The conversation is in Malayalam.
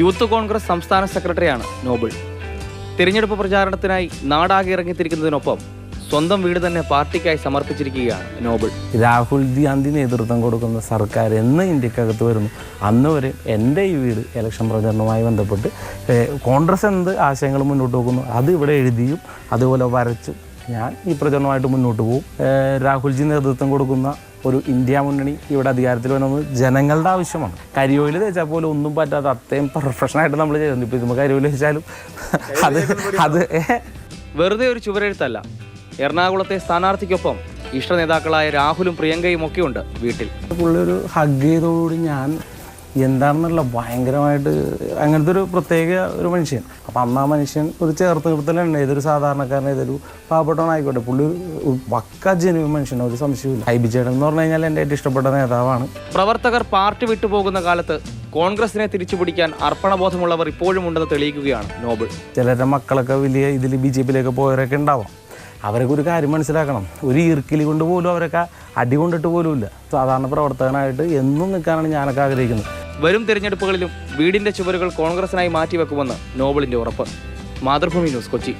യൂത്ത് കോൺഗ്രസ് സംസ്ഥാന സെക്രട്ടറിയാണ് നോബിൾ. തിരഞ്ഞെടുപ്പ് പ്രചാരണത്തിനായി നാടാകെ ഇറങ്ങിത്തിരിക്കുന്നതിനൊപ്പം സ്വന്തം വീട് തന്നെ പാർട്ടിക്കായി സമർപ്പിച്ചിരിക്കുകയാണ് നോബിൾ. രാഹുൽ ഗാന്ധി നേതൃത്വം കൊടുക്കുന്ന സർക്കാർ എന്ന് ഇന്ത്യക്കകത്ത് വരുന്നു. അന്ന് വരെ എന്റെ ഈ വീട് ഇലക്ഷൻ പ്രചരണവുമായി ബന്ധപ്പെട്ട് കോൺഗ്രസ് എന്ത് ആശയങ്ങൾ മുന്നോട്ട് വെക്കുന്നു അത് ഇവിടെ എഴുതിയും അതുപോലെ വരച്ചും ഞാൻ ഈ പ്രചരണമായിട്ട് മുന്നോട്ട് പോകും. രാഹുൽജി നേതൃത്വം കൊടുക്കുന്ന ഒരു ഇന്ത്യ മുന്നണി ഇവിടെ അധികാരത്തിൽ വരുന്നത് ജനങ്ങളുടെ ആവശ്യമാണ്. കരിയോയിൽ തേച്ചാൽ പോലും ഒന്നും പറ്റാത്ത അത്രയും പ്രൊഫഷനായിട്ട് നമ്മൾ ചെയ്തു ഇപ്പോൾ ഇതുമ്പോൾ കരിയോയിൽ വെച്ചാലും അത് അത് വെറുതെ ഒരു ചുവരെഴുത്തല്ല. എറണാകുളത്തെ സ്ഥാനാർത്ഥിക്കൊപ്പം ഇഷ്ട നേതാക്കളായ രാഹുലും പ്രിയങ്കയും ഒക്കെ ഉണ്ട് വീട്ടിൽ. പുള്ളി ഒരു ഹഗ് ചെയ്തോടുകൂടി ഞാൻ എന്താണെന്നുള്ള ഭയങ്കരമായിട്ട് അങ്ങനത്തെ ഒരു പ്രത്യേക ഒരു മനുഷ്യൻ. അപ്പം അന്ന് ആ മനുഷ്യൻ ഒരു ചേർത്ത് നിർത്തലുണ്ട്. ഏതൊരു സാധാരണക്കാരൻ ഏതൊരു പാവപ്പെട്ടവനായിക്കോട്ടെ പുള്ളി പക്ക ജനുവൻ മനുഷ്യനാണ് ഒരു സംശയമില്ല ഹൈബി ചേട്ടൻ എന്ന് പറഞ്ഞു കഴിഞ്ഞാൽ എന്റെ ഏറ്റവും ഇഷ്ടപ്പെട്ട നേതാവാണ്. പ്രവർത്തകർ പാർട്ടി വിട്ടുപോകുന്ന കാലത്ത് കോൺഗ്രസിനെ തിരിച്ചുപിടിക്കാൻ അർപ്പണബോധമുള്ളവർ ഇപ്പോഴും ഉണ്ടെന്ന് തെളിയിക്കുകയാണ് നോബിൾ. ചിലരുടെ മക്കളൊക്കെ വലിയ ഇതിൽ ബി ജെ പിയിലേക്ക് പോയവരൊക്കെ ഉണ്ടാവാം. അവരൊക്കെ ഒരു കാര്യം മനസ്സിലാക്കണം. ഒരു ഈർക്കിലി കൊണ്ട് പോലും അവരൊക്കെ അടി കൊണ്ടിട്ട് പോലുമില്ല. ഇല്ല സാധാരണ പ്രവർത്തകനായിട്ട് എന്നും നിൽക്കാനാണ് ഞാനൊക്കെ ആഗ്രഹിക്കുന്നത്. വരും തിരഞ്ഞെടുപ്പുകളിലും വീടിന്റെ ചുവരുകൾ കോൺഗ്രസിനായി മാറ്റിവെക്കുമെന്ന് നോബിളിന്റെ ഉറപ്പ്. മാതൃഭൂമി ന്യൂസ് കൊച്ചി.